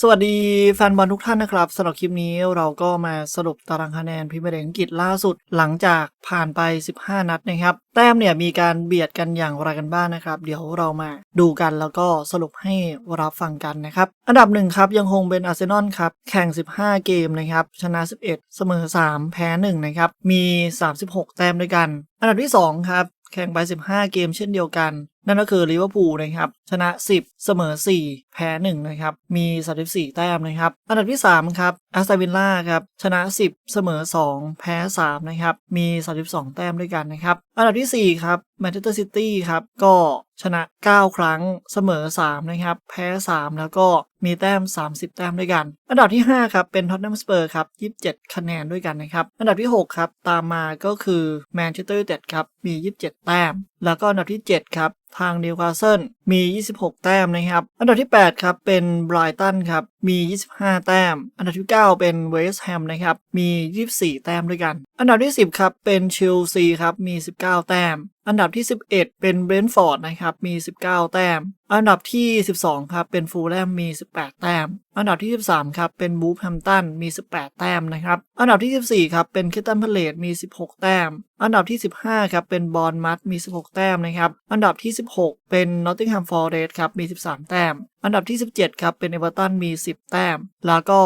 สวัสดีแฟนบอลทุกท่านนะครับสำหรับคลิปนี้เราก็มาสรุปตารางคะแนนพรีเมียร์ลีกอังกฤษล่าสุดหลังจากผ่านไป 15 นัดนะครับ แต้มเนี่ยมีการเบียดกันอย่างไรกันบ้างนะครับ เดี๋ยวเรามาดูกันแล้วก็สรุปให้รับฟังกันนะครับ อันดับหนึ่งครับยังคงเป็นอาร์เซนอลครับ แข่ง 15 เกมนะครับ ชนะ 11 เสมอ 3 แพ้ 1 นะครับ มี 36 แต้มด้วยกัน อันดับที่ 2 ครับแข่งไป 15 เกมเช่นเดียวกัน นั่นก็คือลิเวอร์พูลนะครับชนะ 10 เสมอ 4 แพ้ 1 นะครับ มี 34 แต้มนะครับ อันดับที่ 3 ครับแอสตันวิลล่าครับ ชนะ 10 เสมอ 2 แพ้ 3 นะครับ มี 32 แต้มด้วยกันนะครับ อันดับทีสี่ 4 ครับแมนเชสเตอร์ซิตี้ครับ ก็ชนะ 9 ครั้งเสมอ 3 นะครับ แพ้ 3 แล้วก็มีแต้ม 30 แต้มด้วยกัน อันดับที่ 5 ครับ เป็นท็อตแนมสเปอร์ครับ27 คะแนนด้วยกันนะครับ อันดับที่ 6 ครับ ตามมาก็คือแมนเชสเตอร์ยูไนเต็ดครับ มี 27 แต้ม แล้วก็อันดับที่ 7 ครับ ทางนิวคาสเซิลมี 26 แต้มนะครับ อันดับที่ 8 ครับ เป็นไบรตันครับ มี 25 แต้ม อันดับที่ 9 เป็นเวสต์แฮมนะครับ มี 24 แต้มด้วยกัน อันดับที่ 10 ครับ เป็นเชลซีครับ มี 19 แต้ม อันดับที่ 11 เป็นเบรนท์ฟอร์ดนะครับมี 19 แต้ม อันดับที่ 12 ครับเป็นฟูลแลมมี 18 แต้ม อันดับที่ 13 ครับเป็นบูฟแฮมตันมี 18 แต้มนะครับ อันดับที่ 14 ครับเป็นคิตันพเลตมี 16 แต้ม อันดับที่ 15 ครับเป็นบอลมัดมี 16 แต้มนะครับ อันดับที่ 16 เป็นนอตติงแฮมฟอร์เรสครับมี 13 แต้ม อันดับที่ 17 ครับเป็นเอเวอร์ตันมี 10 แต้ม แล้วก็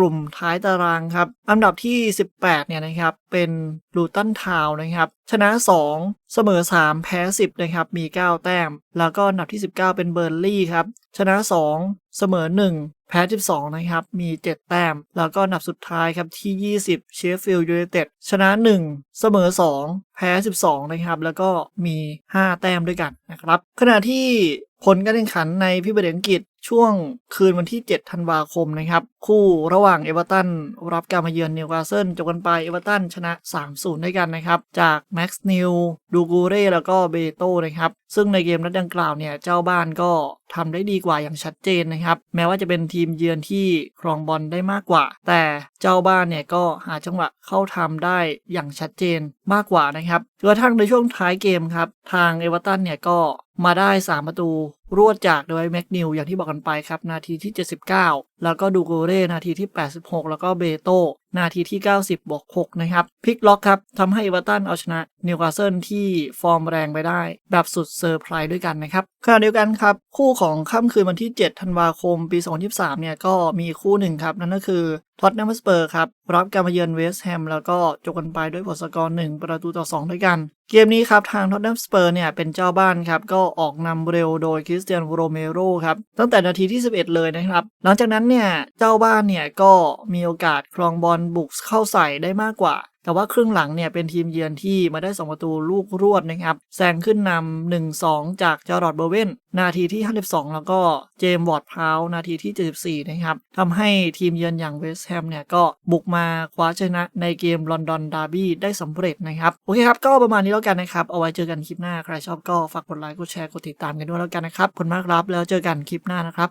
ลุ่มท้ายตารางครับ อันดับที่ 18 เนี่ยนะครับ เป็นลูตันทาวน์นะครับ ชนะ 2 เสมอ 3 แพ้ 10 นะครับ มี 9 แต้ม แล้วก็อันดับที่ 19 เป็นเบอร์ลี่ครับ ชนะ 2 เสมอ 1 แพ้ 12 นะครับ มี 7 แต้ม แล้วก็นับสุดท้ายครับที่ 20 เชฟฟิลด์ยูไนเต็ดชนะ 1 เสมอ 2 แพ้ 12 นะครับ แล้วก็มี 5 แต้มด้วยกันนะครับ ขณะที่ผลการแข่งขันในพรีเมียร์ลีกอังกฤษช่วงคืนวันที่ 7 ธันวาคมนะครับ คู่ระหว่างเอเวอร์ตันรับการมาเยือนนิวคาสเซิลจบกันไปเอเวอร์ตันชนะ 3-0 ด้วยกันนะครับ จากแม็กซ์นิวดูกูเร่แล้วก็เบโต้นะครับ ซึ่งในเกมนัดดังกล่าวเนี่ย เจ้าบ้านก็ทำได้ดีกว่าอย่างชัดเจนนะครับ แม้ว่าจะเป็นทีีมเยือนที่ครองบอลได้มากกว่า แต่เจ้าบ้านเนี่ยก็หาจังหวะเข้าทำได้อย่างชัดเจนมากกว่านะครับกระทั่งในช่วงท้ายเกมครับ ทางเอเวอร์ตันเนี่ยก็มาได้ 3 ประตูรวดจากโดยแม็กนิวอย่างที่บอกกันไปครับ นาทีที่ 79 แล้วก็ดูโกเร่นาทีที่ 86 แล้วก็เบโต นาทีที่ 90บวก6นะครับพลิกล็อกครับทำให้เอเวอร์ตันเอาชนะนิวคาสเซิลที่ฟอร์มแรงไปได้ แบบสุดเซอร์ไพรส์ด้วยกันนะครับขณะเดียวกันครับ คู่ของค่ำคืนวันที่ 7 ธันวาคม ปี 2023 เนี่ยก็มีคู่หนึ่งครับ นั่นก็คือท็อตแนมสเปอร์ครับ รับการมาเยือนเวสต์แฮมแล้วก็จบกันไปด้วยผลสกอร์1ประตูต่อ 2 ด้วยกัน เกมนี้ครับทางท็อตแนมสเปอร์เนี่ยเป็นเจ้าบ้านครับก็ออกนำเร็วโดยคริสเตียนโรเมโรครับตั้งแต่นาทีที่ 11 เลยนะครับ หลังจากนั้นเนี่ยเจ้าบ้านเนี่ยก็มีโอกาสครองบอลบุกเข้าใส่ได้มากกว่า แต่ว่าครึ่งหลังเนี่ยเป็นทีมเยือนที่มาได้ 2 ประตูลูกรวดนะครับแซงขึ้นนำ1-2 จากจอร์ดเบอร์เวนนาทีที่ 52 แล้วก็เจมส์วอร์ดพาวนาทีที่ 74 นะครับทำให้ทีมเยือนอย่างเวสต์แฮมเนี่ยก็บุกมาคว้าชนะในเกมลอนดอนดาร์บี้ได้สำเร็จนะครับ โอเคครับ ก็ประมาณนี้แล้วกันนะครับ เอาไว้เจอกันคลิปหน้า ใครชอบก็ฝากกดไลค์กดแชร์กดติดตามกันด้วยแล้วกันนะครับขอบคุณมากครับ แล้วเจอกันคลิปหน้านะครับ